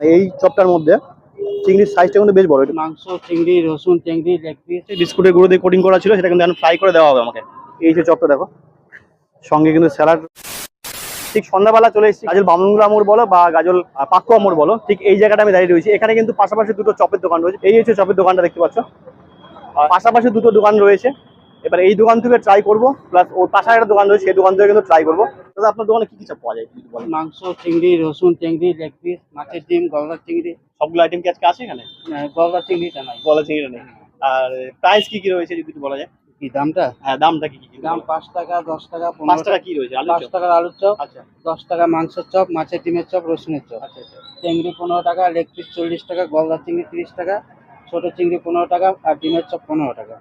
এই চপটার মধ্যে চিংড়ির সাইজটা কিন্তু বেশ বড়। এটা মাংস চিংড়ি রসুন চিংড়ি লেগ পিস। বিস্কুটের গুঁড়ো দিয়ে কোটিং করা ছিল সেটা কিন্তু এখন ফ্রাই করে দেওয়া হবে আমাকে। এই যে চপটা দেখো সঙ্গে কিন্তু স্যালাড ঠিক সন্ধ্যাবেলা চলে এসেছি গাজল বামুনগুলা মোড় বলো বা গাজল পাকুয়া মোড় বলো ঠিক এই জায়গাটা আমি দাঁড়িয়ে রয়েছি। এখানে কিন্তু পাশাপাশি দুটো চপের দোকান রয়েছে। এই হচ্ছে চপের দোকানটা দেখতে পাচ্ছ। আর পাশাপাশি দুটো দোকান রয়েছে। এবার এই দোকান থেকে ট্রাই করব প্লাস ওর পাশে একটা দোকান রয়েছে সেই দোকান থেকে কিন্তু ট্রাই করব। দাদা আপনার দোকানে কি কি চপ পাওয়া যায় একটু বলেন। মাংস চিংড়ি রসুন চিংড়ি লেগ পিস মাছের ডিম গলদা চিংড়ি। সবগুলো আইটেম কি আজকে আছে এখানে? গলদা চিংড়িটা নাই। বলা চিংড়িটা নেই। আর প্রাইস কি কি রয়েছে যদি একটু বলা যায়? কি দামটা? হ্যাঁ দামটা কি কি দাম পাঁচ টাকা দশ টাকা পাঁচ টাকা কি রয়েছে? আলু পাঁচ টাকার আলুর চপ আচ্ছা। দশ টাকা মাংসের চপ মাছের ডিমের চপ রসুনের চপ। আচ্ছা আচ্ছা। চিংড়ি পনেরো টাকা লেগ পিস চল্লিশ টাকা গলদা চিংড়ি তিরিশ টাকা ছোট চিংড়ি পনেরো টাকা আর ডিমের চপ পনেরো টাকা।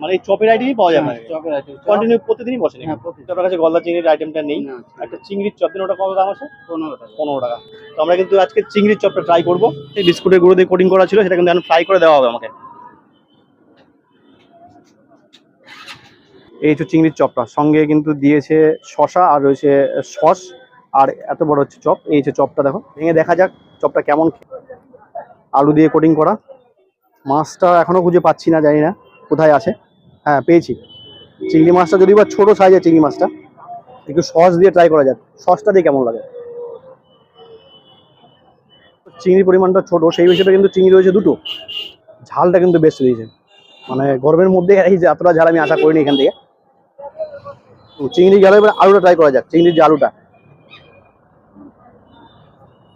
মানে এই চপের আইটেমই পাওয়া যাবে হ্যাঁ, চপের item, চপ, কন্টিনিউ প্রতিদিনই বসে হ্যাঁ আপনার কাছে গলদা চিংড়ির আইটেমটা নেই। একটা চিংড়ির চপ দিন ওটা কত দাম আছে? পনেরো টাকা। পনেরো টাকা। তো আমরা কিন্তু আজকে চিংড়ির চপটা ট্রাই করব। সেই বিস্কুটের গুঁড়ো দিয়ে কোটিং করা ছিল সেটা কিন্তু এখন ফ্রাই করে দেওয়া হবে আমাকে। এই তো চিংড়ির চপটা। সঙ্গে কিন্তু দিয়েছে শশা আর রয়েছে সস আর এত বড় হচ্ছে চপ। এই হচ্ছে চপটা দেখো। ভেঙে দেখা যাক চপটা কেমন। আলু দিয়ে কোটিং করা। মাছটা এখনও খুঁজে পাচ্ছি না জানি না কোথায় আছে। হ্যাঁ পেয়েছি। চিংড়ি মাছটা যদি বা ছোটো সাইজের চিংড়ি মাছটা, একটু সস দিয়ে ট্রাই করা যাক। সসটা দিয়ে কেমন লাগে? চিংড়ির পরিমাণটা ছোট, সেই হিসেবে কিন্তু চিংড়ি রয়েছে দুটো। ঝালটা কিন্তু বেশ দিয়েছে। মানে গরমের মধ্যে এই যে এতটা ঝাল আমি আশা করিনি এখান থেকে। চিংড়ি গেলে এবার আলুটা ট্রাই করা যাক, চিংড়ির যে আলুটা।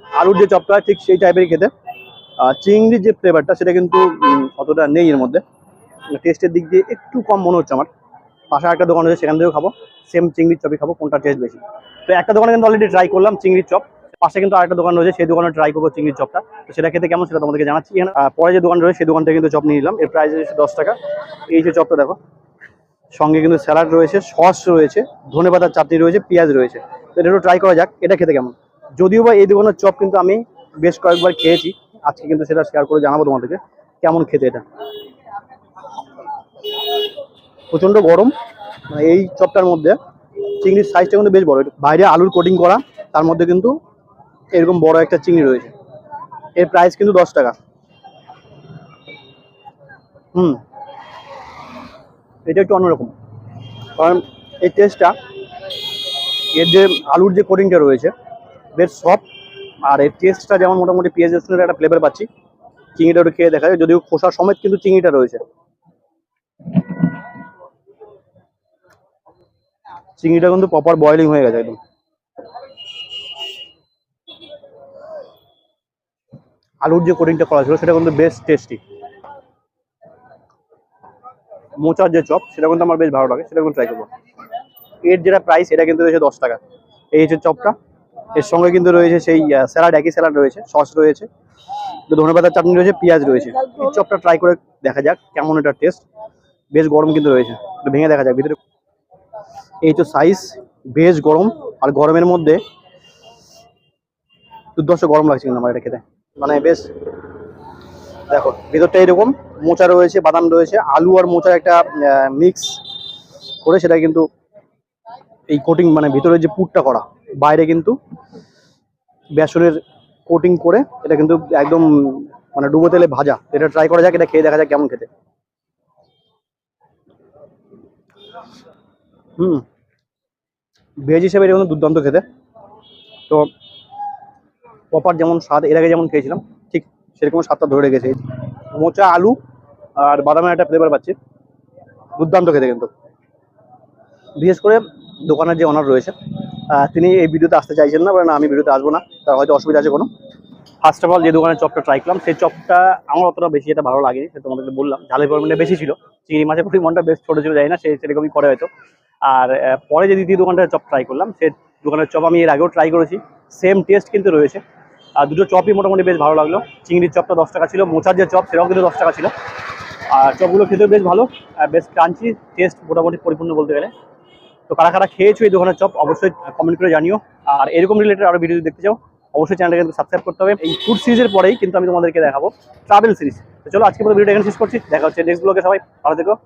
আলুর যে চপটা, ঠিক সেই টাইপেরই খেতে। আর চিংড়ির যে ফ্লেভারটা সেটা কিন্তু অতটা নেই এর মধ্যে। টেস্টের দিক দিয়ে একটু কম মনে হচ্ছে আমার। পাশে একটা দোকান রয়েছে, সেখান থেকেও খাব। সেম চিংড়ির চপই খাব কোনটা টেস্ট বেশি? তো একটা দোকানে কিন্তু অলরেডি ট্রাই করলাম চিংড়ির চপ। পাশে কিন্তু আরেকটা দোকান রয়েছে, সেই দোকানে ট্রাই করব চিংড়ির চপটা। তো সেটা খেতে কেমন সেটা তোমাদেরকে জানাচ্ছি। পরে যে দোকান রয়েছে, সেই দোকান থেকে কিন্তু চপ নিয়ে নিলাম। এর প্রাইস রয়েছে দশ টাকা। এই যে চপটা দেখো, সঙ্গে কিন্তু স্যালাড রয়েছে সস রয়েছে, ধনে পাতার চাটনি রয়েছে, পেঁয়াজ রয়েছে। তো এটা একটু ট্রাই করা যাক, এটা খেতে কেমন? যদিও বা এই দোকানের চপ কিন্তু আমি বেশ কয়েকবার খেয়েছি, আজকে কিন্তু সেটা শেয়ার করে জানাব তোমাদেরকে, কেমন খেতে এটা। প্রচণ্ড গরম মানে এই চপটার মধ্যে। চিংড়ির সাইজটা কিন্তু বেশ বড়। বাইরে আলুর কোটিং করা, তার মধ্যে কিন্তু এরকম বড় একটা চিংড়ি রয়েছে। এর প্রাইস কিন্তু দশ টাকা। হুম। এটা একটু অন্যরকম। কারণ এই টেস্টটা এর যে আলুর যে কোটিংটা রয়েছে, বেশ সফট আর এর টেস্টটা যেমন মোটামুটি পেঁয়াজ রসুনের একটা ফ্লেভার পাচ্ছি, চিংড়িটা একটু খেয়ে দেখা যায় যদিও খোসা সমেত কিন্তু চিংড়িটা রয়েছে। চিংড়িটা কিন্তু প্রপার বয়লিং হয়ে গেছে একদম। আলুর যে কোটিংটা করা ছিল, সেটা কিন্তু বেশ টেস্টি মোচার যে চপ, সেটা কিন্তু আমার বেশ ভালো লাগে, সেটা কিন্তু ট্রাই করব। এর যেটা প্রাইস এটা কিন্তু রয়েছে দশ টাকা। এই হচ্ছে চপটা। এর সঙ্গে কিন্তু রয়েছে সেই স্যালাড একই স্যালাড রয়েছে সস রয়েছে। ধনে পাতার চাটনি রয়েছে, পেঁয়াজ রয়েছে। এই চপটা ট্রাই করে দেখা যাক কেমন এটা টেস্ট বেশ গরম কিন্তু রয়েছে। ভেঙে দেখা যাক, ভিতরে এই তো সাইজ বেশ গরম আর গরমের মধ্যে দুর্দশ গরম লাগছে কিন্তু আমার এটা খেতে। মানে বেশ, দেখো, ভিতরটা এরকম, মোচা রয়েছে, বাদাম রয়েছে, আলু আর মোচার একটা মিক্স করে সেটা কিন্তু এই কোটিং মানে ভিতরে যে পুরটা করা, বাইরে কিন্তু বেসনের কোটিং করে এটা কিন্তু একদম মানে ডুবো তেলে ভাজা, এটা ট্রাই করা যাক, এটা খেয়ে দেখা যাক কেমন খেতে। হুম। ভেজ হিসেবে এটা কিন্তু দুর্দান্ত খেতে। তো প্রপার যেমন স্বাদ, এর আগে যেমন খেয়েছিলাম, ঠিক সেরকম স্বাদটা ধরে রেখেছে। মোচা, আলু আর বাদামের একটা ফ্লেভার পাচ্ছি। দুর্দান্ত খেতে কিন্তু। বিশেষ করে দোকানের যে অনার রয়েছে তিনি এই ভিডিওতে আসতে চাইছেন না না আমি ভিডিওতে আসব না, তার হয়তো অসুবিধা আছে কোনো। ফার্স্ট অফ অল যে দোকানের চপটা ট্রাই করলাম, সেই চপটা আমার অতটা বেশি এটা ভালো লাগেনি, সে তোমাদেরকে বললাম। ঝালের পরিমাণটা বেশি ছিল, চিংড়ি মাছের পরিমাণটা বেশ ছোটো ছিল যাই না সে সেরকমই করে হয়তো। আর পরে যে দ্বিতীয় দোকানটার চপ ট্রাই করলাম, সে দোকানের চপ আমি এর আগেও ট্রাই করেছি। সেম টেস্ট কিন্তু রয়েছে। আর দুটো চপই মোটামুটি বেশ ভালো লাগল। চিংড়ির চপটা দশ টাকা ছিল, মোচার যে চপ সেটাও কিন্তু দশ টাকা ছিল। আর চপগুলো খেতেও বেশ ভালো বেশ ক্রাঞ্চি টেস্ট মোটামুটি পরিপূর্ণ বলতে গেলে। তো কারা কারা খেয়েছো এই দোকানের চপ, অবশ্যই কমেন্ট করে জানিও। আর এরকম রিলেটেড আরও ভিডিও দেখতে চাও, অবশ্যই চ্যানেলটা কিন্তু সাবস্ক্রাইব করতে হবে। এই ফুড সিরিজের পরেই কিন্তু আমি তোমাদেরকে দেখাবো ট্রাভেল সিরিজ তো চলো আজকে পুরো ভিডিওটা এখানে শেষ করছি। দেখা হচ্ছে নেক্সট ব্লগে সবাই। ভালো care.